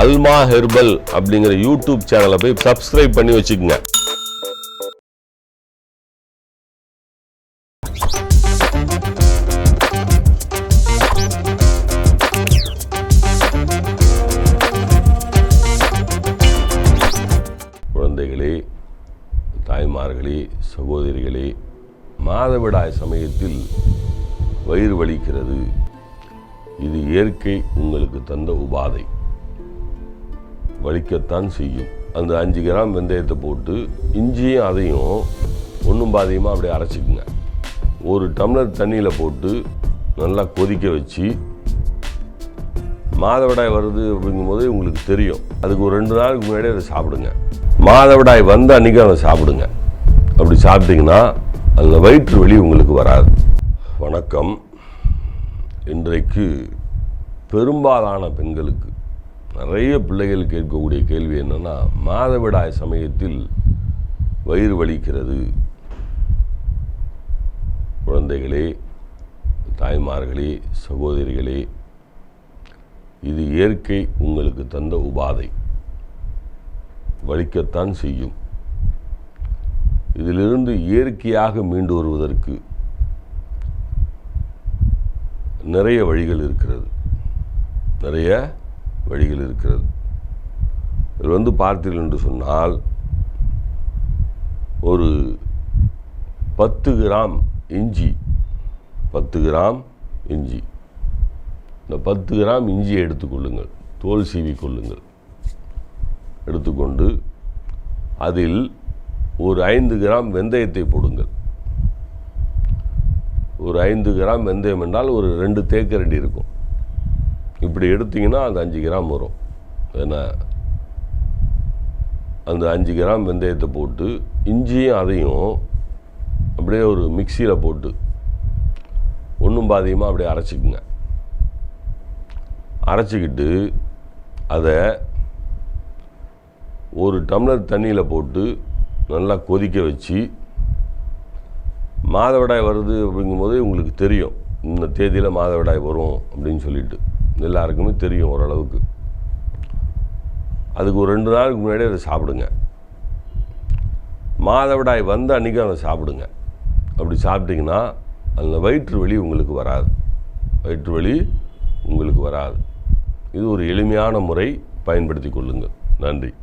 அல்மா herbal அப்படிங்கிற YouTube சேனலை போய் சப்ஸ்கிரைப் பண்ணி வச்சுக்கோங்க. குழந்தைகளே தாய்மார்களே சகோதரிகளே மாதவிடாய் சமயத்தில் வயிறு வலிக்கிறது. இது இயற்கை உங்களுக்கு தந்த உபாதை. வலிக்கத்தான் செய்யும். அந்த அஞ்சு கிராம் வெந்தயத்தை போட்டு இஞ்சியும் அதையும் ஒன்றும் பாதியமாக அப்படியே அரைச்சிக்குங்க. ஒரு டம்ளர் தண்ணியில் போட்டு நல்லா கொதிக்க வச்சு மாதவிடாய் வருது அப்படிங்கும்போது உங்களுக்கு தெரியும். அதுக்கு ஒரு ரெண்டு நாளுக்கு முன்னாடி அதை சாப்பிடுங்க. மாதவிடாய் வந்த அன்றைக்கி அதை சாப்பிடுங்க. அப்படி சாப்பிட்டிங்கன்னா அந்த வயிற்று வலி உங்களுக்கு வராது. வணக்கம். இன்றைக்கு பெரும்பாலான பெண்களுக்கு நிறைய பிள்ளைகள் கேட்கக்கூடிய கேள்வி என்னென்னா மாதவிடாய் சமயத்தில் வயிறு வலிக்கிறது. குழந்தைகளே தாய்மார்களே சகோதரிகளே இது இயற்கை உங்களுக்கு தந்த உபாதை. வலிக்கத்தான் செய்யும். இதிலிருந்து இயற்கையாக மீண்டு வருவதற்கு நிறைய வழிகள் இருக்கிறது. நிறைய வழிகள் இருக்கிறது. இதில் வந்து பார்த்தீர்கள் என்று சொன்னால் ஒரு பத்து கிராம் இஞ்சி பத்து கிராம் இஞ்சி. இந்த பத்து கிராம் இஞ்சியை எடுத்துக்கொள்ளுங்கள் தோல் சீவி கொள்ளுங்கள். எடுத்துக்கொண்டு அதில் ஒரு ஐந்து கிராம் வெந்தயத்தை போடுங்கள். ஒரு ஐந்து கிராம் வெந்தயம் என்றால் ஒரு ரெண்டு தேக்கரண்டி இருக்கும். இப்படி எடுத்தீங்கன்னா அது அஞ்சு கிராம் வரும். ஏன்னா அந்த அஞ்சு கிராம் வெந்தயத்தை போட்டு இஞ்சியும் அதையும் அப்படியே ஒரு மிக்சியில் போட்டு ஒன்றும் பாதியமாக அப்படியே அரைச்சிக்குங்க. அரைச்சிக்கிட்டு அதை ஒரு டம்ளர் தண்ணியில் போட்டு நல்லா கொதிக்க வச்சு மாதவிடாய் வருது அப்படிங்கும்போது உங்களுக்கு தெரியும். இந்த தேதியில் மாதவிடாய் வரும் அப்படின்னு சொல்லிட்டு. எல்லாருக்குமே தெரியும் ஓரளவுக்கு. அதுக்கு ஒரு ரெண்டு நாளுக்கு முன்னாடி அதை சாப்பிடுங்க. மாதவிடாய் வந்த அன்றைக்கி அதை சாப்பிடுங்க. அப்படி சாப்பிட்டிங்கன்னா அந்த வயிற்று வலி உங்களுக்கு வராது. வயிற்று வலி உங்களுக்கு வராது. இது ஒரு எளிமையான முறை பயன்படுத்தி கொள்ளுங்கள். நன்றி.